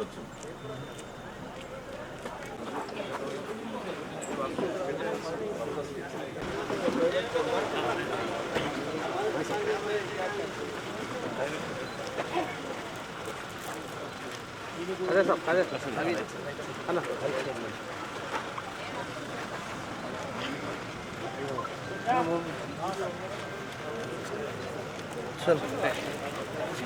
చూడవచ్చు అదే సార్ అదే అవి అన్న. చల్ అన్న సార్ వెనక జరిగితే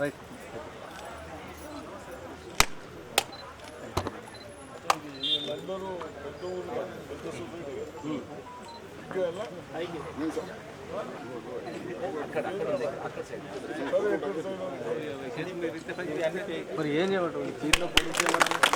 రైట్ మరి ఏం చేయమంటావు? ఈ తీరులో పోలీసు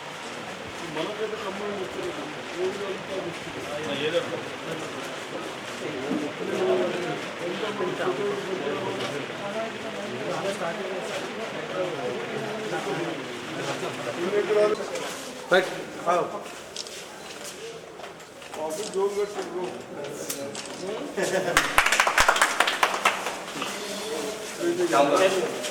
నీకు రిబ్బన్ ఇప్పిస్తున్నాను రైట్ రైట్ వస్తున్నావు ఇది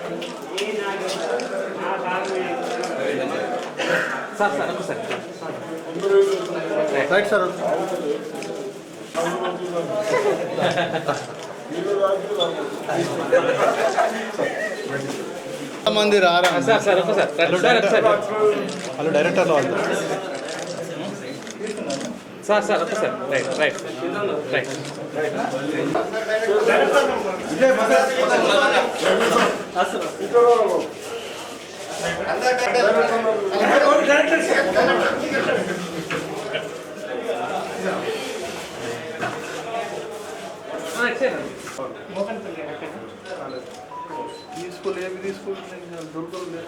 సార్ సార్ ఒకసారి రైట్ సార్. మంది రారా సార్ సార్ ఒకసారి వాళ్ళు డైరెక్టర్లో వాళ్ళు. సార్ సార్ ఒకసారి రైట్ రైట్. రైట్. తీసుకోలే ఏమి తీసుకోలేదు దొరకలేదు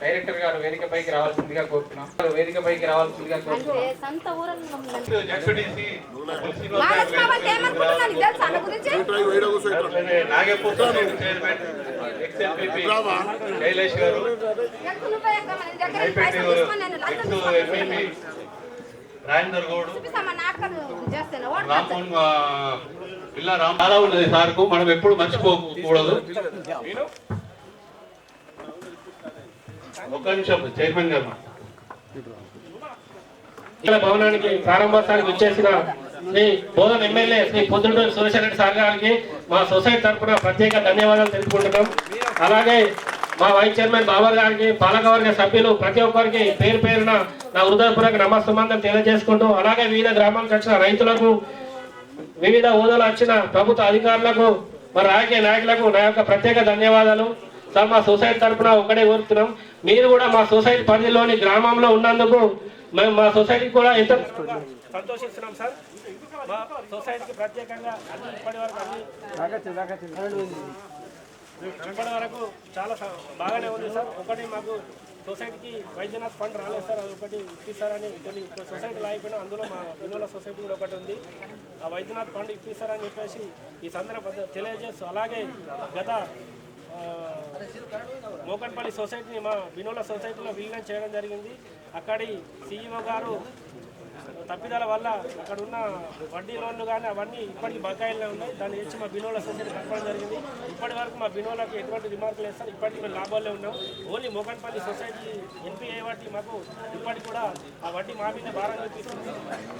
డైరెక్టర్ గారు వేదిక పైకి రావాల్సిందిగా కోరుతున్నాం. వేదిక పైకి రావాల్సిందిగా కైలేష్ గారు రాజేందర్ గౌడ్ రామ్మోహన్ పిల్ల రామ్. చాలా ఉన్నది సార్కు మనం ఎప్పుడు మర్చిపోకూడదు. ఒక్క నిమిషం చైర్మన్ గారు ఇక్కడ భవనానికి ప్రారంభోత్సవానికి వచ్చేసిన శ్రీ బోధన్ ఎమ్మెల్యే శ్రీ పొద్దుటూరు సురేశ్వర రెడ్డి సార్ గారికి మా సొసైటీ తరఫున ప్రత్యేక ధన్యవాదాలు తెలుపుకుంటున్నాం. అలాగే మా వైస్ చైర్మన్ బాబర్ గారికి పాలకవర్గ సభ్యులు ప్రతి ఒక్కరికి పేరు పేరున నా హృదయపూర్వక నమస్సుమందం తెలియజేసుకుంటూ అలాగే వివిధ గ్రామాలకు వచ్చిన రైతులకు వివిధ హోదాలు వచ్చిన ప్రభుత్వ అధికారులకు మరి రాజకీయ నాయకులకు నా యొక్క ప్రత్యేక ధన్యవాదాలు. సార్ మా సొసైటీ తరఫున ఒకటే కోరుతున్నాం. మీరు కూడా మా సొసైటీ పరిధిలోని గ్రామంలో ఉన్నందుకు మేము మా సొసైటీకి కూడా ఎంత సంతోషిస్తున్నాం సార్. మా సొసైటీకి ప్రత్యేకంగా అన్ని ఇప్పటి వరకు అన్ని ఇప్పటి వరకు చాలా బాగానే ఉంది సార్. ఒకటి మాకు సొసైటీకి వైద్యనాథ్ ఫండ్ రాలేదు సార్. అది ఒకటి ఇప్పిస్తారని కొన్ని సొసైటీలు అయిపోయినా అందులో మా పిల్లల సొసైటీ కూడా ఒకటి ఉంది. ఆ వైద్యనాథ్ ఫండ్ ఇప్పిస్తారని చెప్పేసి ఈ సందర్భంగా తెలియజేస్తూ అలాగే గత మోకన్పల్లి సొసైటీని మా వినోల సొసైటీలో విలీనం చేయడం జరిగింది. అక్కడి సీఈఓ గారు తప్పిదాల వల్ల అక్కడ ఉన్న వడ్డీ లోన్లు కానీ అవన్నీ ఇప్పటికీ బకాయిలే ఉన్నాయి. దాన్ని తెచ్చి మా బినోల సొసైటీ కట్టడం జరిగింది. ఇప్పటి వరకు మా బినోలకి ఎటువంటి రిమార్కులు వేస్తారు ఇప్పటికీ మేము లాభాల్లో ఉన్నాం. ఓన్లీ మోకన్పల్లి సొసైటీ ఎంపీఏ వాటి మాకు ఇప్పటికి కూడా ఆ వడ్డీ మా మీద భారం చూపిస్తుంది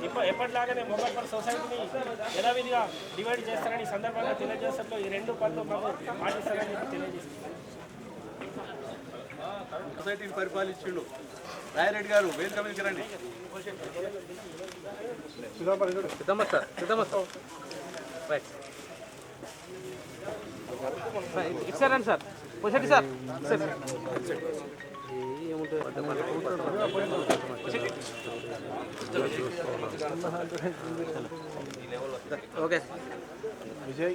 ఇప్ప ఎప్పటిలాగానే మోకన్పల్లి సొసైటీని యథావిధిగా డివైడ్ చేస్తారని సందర్భంగా తెలియజేస్తూ ఈ రెండు పనులు మాకు పాటిస్తారని తెలియజేస్తుంది సొసైటీని పరిపాలించిండు. రాయరెడ్డి గారు వేదిక మీదకి రండి. Siddhamma sir Siddhamma sir. Right ఇచ్చారండి రండి sir. Posetti sir okay Vijay.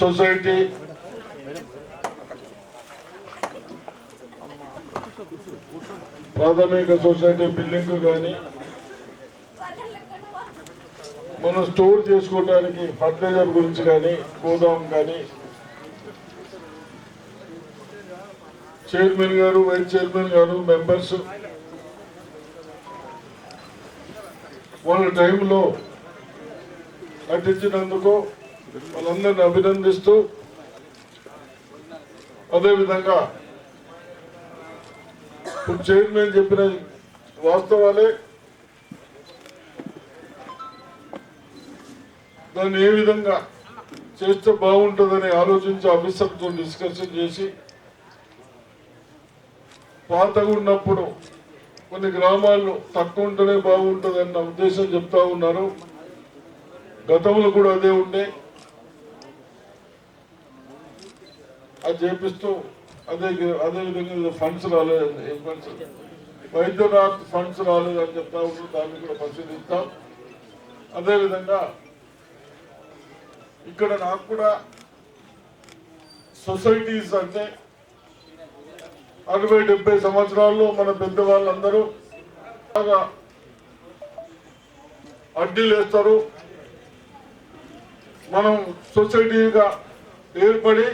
Society. ప్రాథమిక సొసైటీ బిల్డింగ్ కానీ మనం స్టోర్ చేసుకోవడానికి ఫర్టిలైజర్ గురించి కానీ గోదాం కానీ చైర్మన్ గారు వైస్ చైర్మన్ గారు మెంబర్స్. వాళ్ళ టైంలో నటించినందుకు వాళ్ళందరిని అభినందిస్తూ అదేవిధంగా ఇప్పుడు చైర్మన్ చెప్పిన వాస్తవాలే. దాన్ని ఏ విధంగా చేస్తే బాగుంటుందని ఆలోచించి ఆఫీసర్తో డిస్కషన్ చేసి పాతగా ఉన్నప్పుడు కొన్ని గ్రామాల్లో తక్కువ ఉంటేనే బాగుంటుంది అన్న ఉద్దేశం చెప్తా ఉన్నారు. గతంలో కూడా అదే ఉండే. అది చేపిస్తూ అదే అదే విధంగా ఫండ్స్ రాలేదు ఏ ఫండ్స్ వైద్యనాథ్ ఫండ్స్ రాలేదు అని చెప్తా ఉంటే దాన్ని కూడా పరిశీలిస్తాం. అదేవిధంగా ఇక్కడ నాకు కూడా సొసైటీస్ అంటే అరవై డెబ్బై సంవత్సరాల్లో మన పెద్దవాళ్ళందరూ బాగా అడ్డీలు వేస్తారు మనం సొసైటీగా ఏర్పడి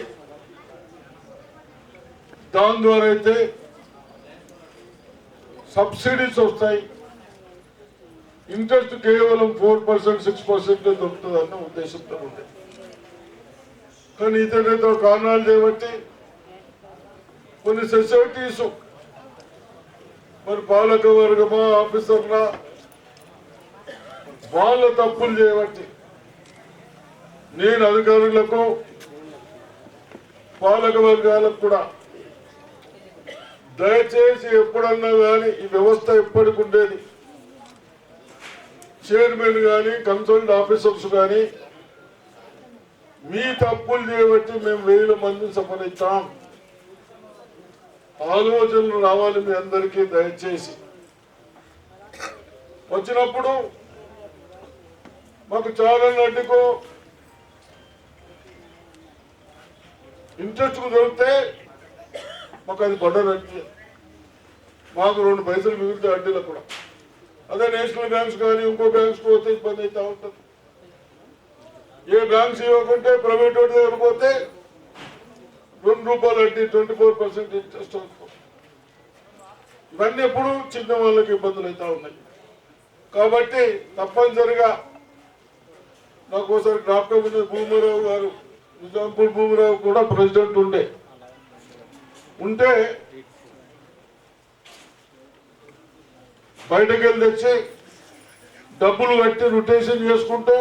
దాని ద్వారా అయితే సబ్సిడీస్ వస్తాయి. ఇంట్రెస్ట్ కేవలం ఫోర్ పర్సెంట్ సిక్స్ పర్సెంట్ దొరుకుతుంది అన్న ఉద్దేశంతో ఉంది. కానీ ఇతరులతో కారణాలు చేయబట్టి కొన్ని సొసైటీస్ మరి పాలక వర్గమా ఆఫీసర్లా వాళ్ళ తప్పులు చేయబట్టి నేను అధికారులకు పాలక వర్గాలకు కూడా దయచేసి ఎప్పుడన్నా కానీ ఈ వ్యవస్థ ఎప్పటికి ఉండేది. చైర్మన్ కానీ కన్సల్ట్ ఆఫీసర్స్ కానీ మీ తప్పులు చేయబట్టి మేము వేల మందిని సంపాదించాం ఆలోచనలు రావాలి మీ అందరికీ దయచేసి. వచ్చినప్పుడు మాకు చాలా నడ్డుకో ఇంట్రెస్ట్ దొరికితే మాకు అది పడ్డదంటే మాకు రెండు పైసలు మిగిలితే అడ్డీలో కూడా. అదే నేషనల్ బ్యాంక్స్ కానీ ఇంకో బ్యాంక్స్ పోతే ఇబ్బంది అవుతా ఉంటుంది. ఏ బ్యాంక్స్ ఇవ్వకుంటే ప్రైవేట్ వాడి దగ్గర పోతే రెండు రూపాయలు వడ్డీ ట్వంటీ ఫోర్ పర్సెంట్ ఇంట్రెస్ట్ ఇవన్నీ ఎప్పుడు చిన్న వాళ్ళకి ఇబ్బందులు అవుతా ఉన్నాయి. కాబట్టి తప్పనిసరిగా నాకు ఒకసారి జ్ఞాపకం భూమిరావు గారు నిజాంపూర్ భూమిరావు కూడా ప్రెసిడెంట్ ఉండే. ఉంటే బయటకు వెళ్ళి తెచ్చి డబ్బులు కట్టి రొటేషన్ చేసుకుంటూ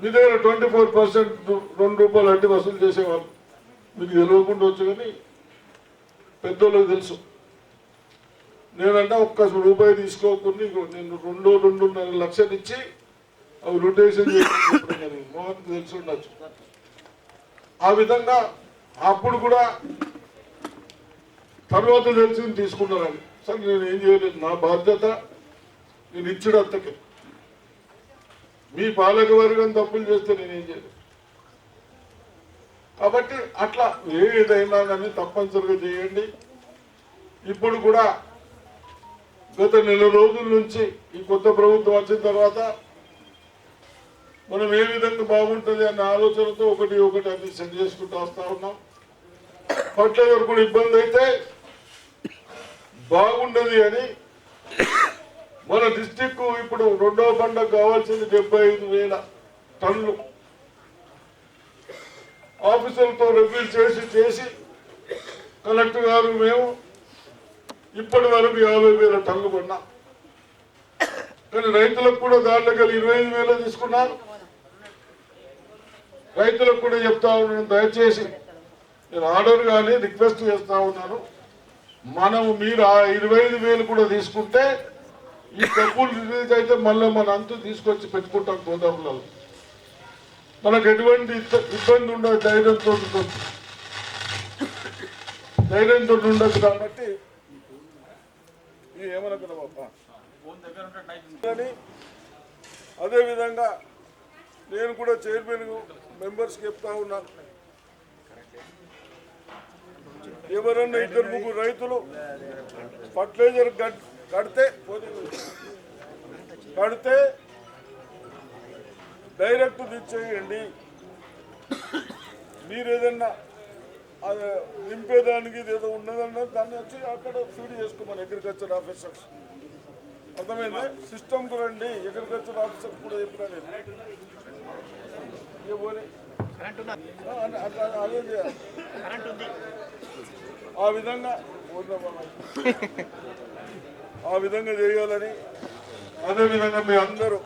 మీ దగ్గర ట్వంటీ ఫోర్ పర్సెంట్ రెండు రూపాయలు వడ్డీ వసూలు చేసేవాళ్ళు. మీకు తెలియకుండా వచ్చు కానీ పెద్దోళ్ళకి తెలుసు. నేనంటే ఒక్క రూపాయి తీసుకోకుండా నేను రెండు రెండున్నర లక్షలు ఇచ్చి అవి రొటేషన్ చేసుకుంటున్నాను మోహన్కి తెలిసి ఉండొచ్చు. ఆ విధంగా అప్పుడు కూడా తర్వాత తెలిసి తీసుకున్నారని సరే నేను ఏం చేయలేదు. నా బాధ్యత నేను ఇచ్చుడు అంతకే. మీ పాలక వర్గం తప్పులు చేస్తే నేనేం చేయలేదు కాబట్టి అట్లా ఏదైనా కానీ తప్పనిసరిగా చేయండి. ఇప్పుడు కూడా గత నెల రోజుల నుంచి ఈ కొత్త ప్రభుత్వం వచ్చిన తర్వాత మనం ఏ విధంగా బాగుంటుంది అన్న ఆలోచనతో ఒకటి ఒకటి అన్ని సెట్ చేసుకుంటూ వస్తూ ఉన్నాం. పట్ల ఇబ్బంది అయితే బాగుండదు అని మన డిస్టిక్ ఇప్పుడు రెండవ పండుగ కావాల్సింది డెబ్బై ఐదు వేల టన్నులు. ఆఫీసులతో రివ్యూ చేసి చేసి కలెక్టర్ గారు మేము ఇప్పటి వరకు యాభై వేల టన్నులు కొన్నాం. కానీ రైతులకు కూడా దాంట్లో కలిగి ఇరవై ఐదు వేలు తీసుకున్నారు రైతులకు కూడా చెప్తా ఉన్నాను దయచేసి. నేను ఆర్డర్ కానీ రిక్వెస్ట్ చేస్తా ఉన్నాను. మనం మీరు ఆ ఇరవై ఐదు వేలు కూడా తీసుకుంటే ఈ డబ్బులు రిలీజ్ అయితే మళ్ళీ మన అంతా తీసుకొచ్చి పెట్టుకుంటాం గోదాములలో. మనకు ఎటువంటి ఇబ్బంది ఉండదు ధైర్యంతో ఉంటుంది. ధైర్యంతో ఉండదు కాబట్టి. ఇది ఏమనుకున్నా కానీ అదేవిధంగా నేను కూడా చైర్మన్ మెంబర్స్ చెప్తా ఉన్నాను ఎవరన్నా ఇద్దరు ముగ్గురు రైతులు ఫర్టిలైజర్ గడ్- కడితే కడితే డైరెక్ట్ తెచ్చేయండి మీరు ఏదన్నా అది నింపేదానికి ఇది ఏదో ఉన్నదన్నా దాన్ని వచ్చి అక్కడ ఫీడ్ చేసుకోమని అగ్రికల్చర్ ఆఫీసర్స్ అర్థమైందా? సిస్టమ్కి రండి అగ్రికల్చర్ ఆఫీసర్ కూడా చెప్పినా నేను? ఆ, విధంగా విధంగా చేయాలని అదే విధంగా మీ అందరూ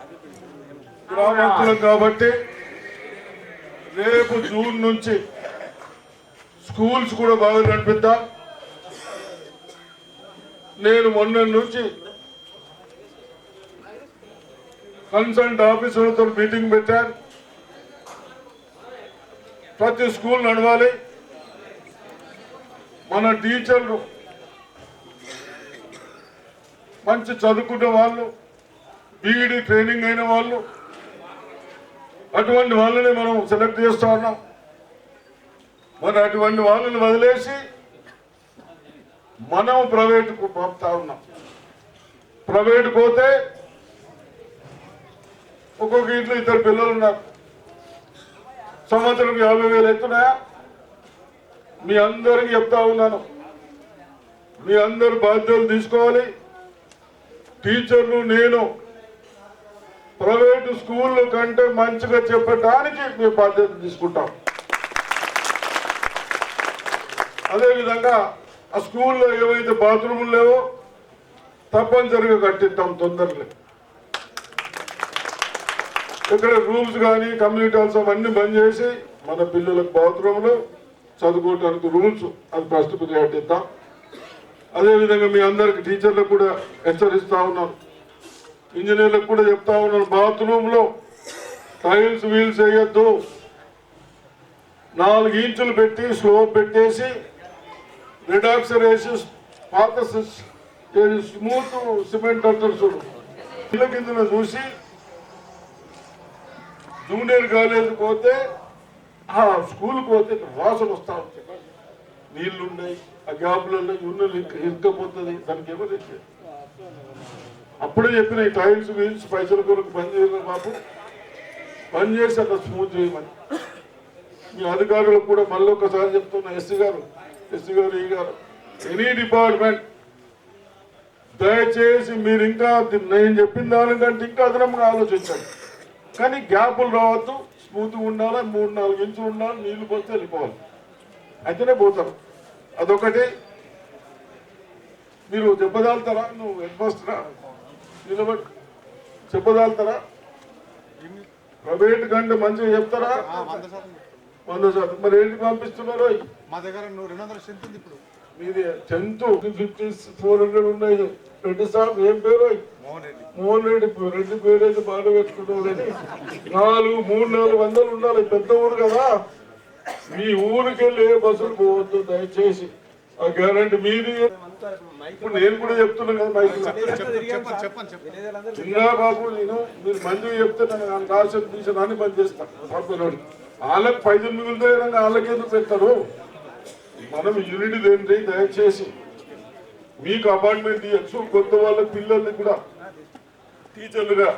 గ్రామస్తులం కాబట్టి రేపు జూన్ నుంచి స్కూల్స్ కూడా బాగా నడిపిద్దాం. నేను మొన్న నుంచి కన్సల్ట్ ఆఫీసర్లతో మీటింగ్ పెట్టాను. ప్రతి స్కూల్ నడవాలి. మన టీచర్లు మంచి చదువుకున్న వాళ్ళు బీఈడి ట్రైనింగ్ అయిన వాళ్ళు అటువంటి వాళ్ళని మనం సెలెక్ట్ చేస్తూ ఉన్నాం. మరి అటువంటి వాళ్ళని వదిలేసి మనం ప్రైవేటుకు పంపుతా ఉన్నాం. ప్రైవేట్ పోతే ఒక్కొక్క ఇంట్లో ఇద్దరు పిల్లలు ఉన్నారు. సంవత్సరం యాభై వేలు ఎత్తున్నాయా? మీ అందరికి చెప్తా ఉన్నాను. మీ అందరు బాధ్యతలు తీసుకోవాలి. టీచర్లు నేను ప్రైవేటు స్కూళ్ళ కంటే మంచిగా చెప్పడానికి మీ బాధ్యత తీసుకుంటాం. అదేవిధంగా ఆ స్కూల్లో ఏవైతే బాత్రూములు లేవో తప్పనిసరిగా కట్టిస్తాం తొందరలో ఇక్కడ రూమ్స్ కానీ కమ్యూనిటీ హాల్స్ అవన్నీ బంద్ చేసి మన పిల్లలకు బాత్రూమ్లు చదువుకోవటానికి రూల్స్ అది ప్రస్తుతం కట్టిద్దాం. అదేవిధంగా మీ అందరికి టీచర్లకు కూడా హెచ్చరిస్తా ఉన్నాను. ఇంజనీర్లకు కూడా చెప్తా ఉన్నాను బాత్రూంలో టైల్స్ వీల్స్ వేయొద్దు. నాలుగు ఇంచులు పెట్టి స్లోప్ పెట్టేసి రిడాక్సర్ వేసి పాత స్మూత్ సిమెంట్ అంటారు చూడు. ఇళ్ళ కింద చూసి జూనియర్ కాలేజీకి పోతే ఆ స్కూల్కి పోతే వాసన వస్తా ఉంటాయి నీళ్ళు ఉన్నాయి ఆ గ్యాప్లలో ఉన్నలు ఇరుక్కపోతుంది దానికి ఎవరు అప్పుడే చెప్పిన ఈ టైల్స్ గురించి పైసల కొరకు బంద్ చేయడం బాబు? బంద్ చేసి స్మూత్ చేయమని. మీ అధికారులకు కూడా మళ్ళీ ఒకసారి చెప్తున్నా ఎస్సీ గారు ఎస్సీ గారు ఈ గారు ఎనీ డిపార్ట్మెంట్ దయచేసి మీరు ఇంకా నేను చెప్పిన దానికంటే ఇంకా అదనంగా ఆలోచించండి. కానీ గ్యాపులు రావద్దు స్మూత్గా ఉండాలి మూడు నాలుగు ఇంచులు ఉండాలి నీళ్ళు పోతే వెళ్ళిపోవాలి. అయితేనే పోతాం. అదొకటి. మీరు చెప్పదాలుతారా నువ్వు హెడ్ మాస్టరా నిలబడి. చెప్పదాలుతారా ప్రైవేట్ కంటే మంచిగా చెప్తారా? వంద శాతం మరి ఏంటి పంపిస్తున్నారు? మా దగ్గర రెండు వందల స్ట్రెంత్ ఉంది ఇప్పుడు. మీది టెన్త్ ఫిఫ్టీ ఫోర్ హండ్రెడ్ ఉన్నాయి. రెడ్డి సాబ్ ఏం పేరు? మోహన్ రెడ్డి. రెడ్డి పేరు. రెడ్డి పేరు అయితే బాగా పెట్టుకుంటారు నాలుగు మూడు నాలుగు వందలు ఉండాలి. పెద్ద ఊరు కదా. మీ ఊరికి వెళ్ళి ఏ బస్సులు పోవద్దు దయచేసి. ఆ గ్యారంటీ మీది. ఇప్పుడు నేను కూడా చెప్తున్నాను చిన్న బాబు నేను మీరు మంది చెప్తే నన్ను రాసిన తీసిన పని చేస్తాను వాళ్ళకి పైసలు మిగులుతాయి వాళ్ళకి ఎందుకు పెడతారు మనం యూనిటీ ఏంటి దయచేసి. మీకు అపార్ట్మెంట్ ఇవ్వచ్చు కొత్త వాళ్ళ పిల్లల్ని కూడా. టీచర్లుగా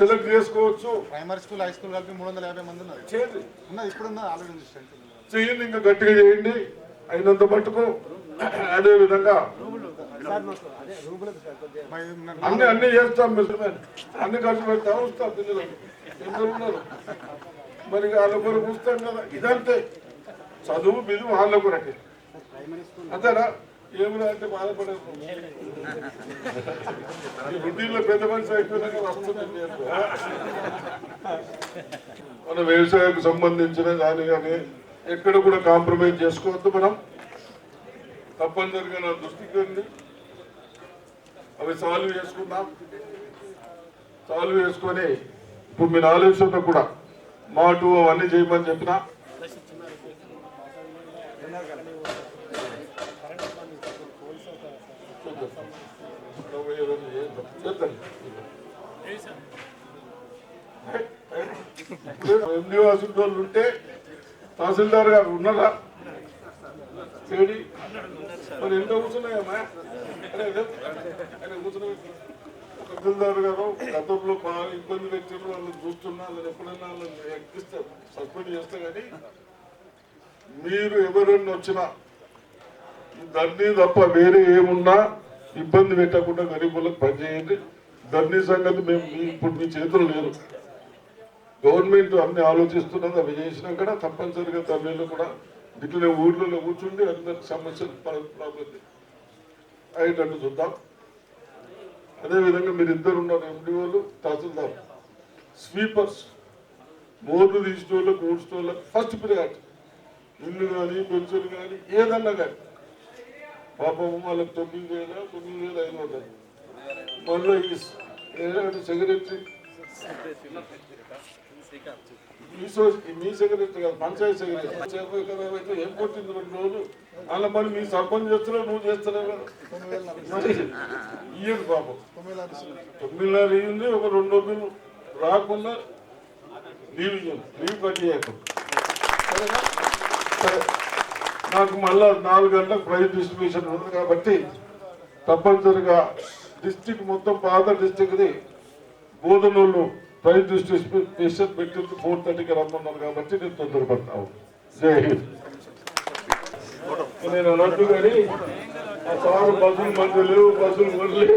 సెలెక్ట్ చేసుకోవచ్చు. ప్రైమరీ స్కూల్ హై స్కూల్ కలిపి మూడు వందల యాభై మంది ఉన్నారు. చేయండి. ఉన్నది ఇప్పుడు ఆల్రెడీ చేయండి ఇంకా గట్టిగా చేయండి. అయినంత మట్టుకు అదే విధంగా అన్ని అన్ని చేస్తాం మిస్టర్ అన్ని ఖర్చు పెడతాం వస్తాం పిల్లలకి ఎందరు ఉన్నారు? మరి వాళ్ళ కొరకు కదా. ఇదంతే. చదువు బిదువు వాళ్ళ కొరకే. అంతేనా? ఏమిరా అంటే బాధపడదు ఈ పెద్ద మనిషి అయిపోయినాక వస్తుందండి మన వ్యవసాయానికి సంబంధించిన దాని కానీ ఎక్కడ కూడా కాంప్రమైజ్ చేసుకోవద్దు మనం. తప్పనిసరిగా నా దృష్టికి ఉంది అవి సాల్వ్ చేసుకుందాం. సాల్వ్ చేసుకొని ఇప్పుడు మీరు ఆలోచన కూడా మాటు అవన్నీ చేయమని చెప్పిన. ఎండి వాళ్ళు ఉంటే తహసీల్దార్ గారు ఉన్నారా? మరి ఎంత కూర్చున్నాయమ్మా కూర్చున్నాయి. తహసీల్దార్ గారు గతంలో బాగా ఇబ్బంది పెట్టారు వాళ్ళు చూస్తున్నా వాళ్ళు ఎప్పుడైనా వాళ్ళని ఎక్కిస్తారు సస్పెండ్ చేస్తే కానీ మీరు ఎవరన్నా వచ్చినా దాన్ని తప్ప వేరే ఏమున్నా ఇబ్బంది పెట్టకుండా గరీబులకు పనిచేయండి ధర్నీ సంగతి మేము ఇప్పుడు మీ చేతులు లేదు. గవర్నమెంట్ అన్ని ఆలోచిస్తున్నది అవి చేసినా కూడా తప్పనిసరిగా తల్లిలో కూడా ఇట్లనే ఊర్లలో కూర్చుండి అందరికి సమస్యలు ప్రాబ్లం అయ్యేటట్టు చూద్దాం. అదేవిధంగా మీరు ఇద్దరు ఉన్నారు ఎండిఓలు తహసీల్దార్ స్వీపర్స్ బోర్డు తీసిన వాళ్ళకు ఊడ్చిన వాళ్ళకి ఫస్ట్ ప్రియారిటీ ఇల్లు కానీ పెన్షన్ కానీ ఏదన్నా కానీ పాపం వాళ్ళకి తొమ్మిది వేల తొమ్మిది వేల ఐదు వందలు మళ్ళీ ఈ సెక్రటరీ మీ సో మీ సెక్రటరీ కాదు పంచాయతీ సెక్రటరీ కదా అయితే ఏం కొట్టింది రెండు రోజులు? అలా మరి మీ సర్పంచ్ చేస్తున్నావు నువ్వు చేస్తున్నావు కదా. మరి ఇయ్యదు పాపం. తొమ్మిదిన్నర ఇయ్యింది ఒక రెండు రోజులు రాకుండా లీవ్ ఇయ్యండి లీవ్ కట్ చేయకుండా సరే. నాకు మళ్ళా నాలుగు గంటలకు ప్రైజ్ డిస్ట్రిబ్యూషన్ ఉంది కాబట్టి తప్పనిసరిగా డిస్టిక్ మొత్తం పాత డిస్టిక్ది బోధనోళ్ళు ప్రైజ్ డిస్ట్రిబ్యూషన్ పెట్టింది ఫోర్ థర్టీకి రమ్మన్నారు కాబట్టి నేను తొందరపడతాను జై హింద్. నేను అన్నట్టు కానీ ఆ సార్ బస్సులు మంది లేవు బస్సులు వదిలే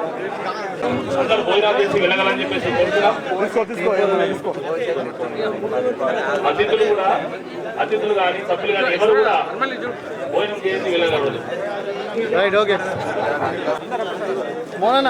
అందరూ భోజనాలు చేసి వెళ్ళగలని చెప్పేసి అతిథులు కూడా అతిథులు కానీ సభ్యులు కానీ ఎవరు కూడా భోజనం చేసి వెళ్ళగలరు. Right okay. మోనన్న.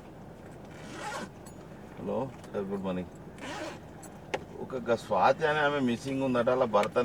Hello sir good morning ఒక స్వాతి అనే ఆమె మిస్సింగ్ ఉందట అలా భర్త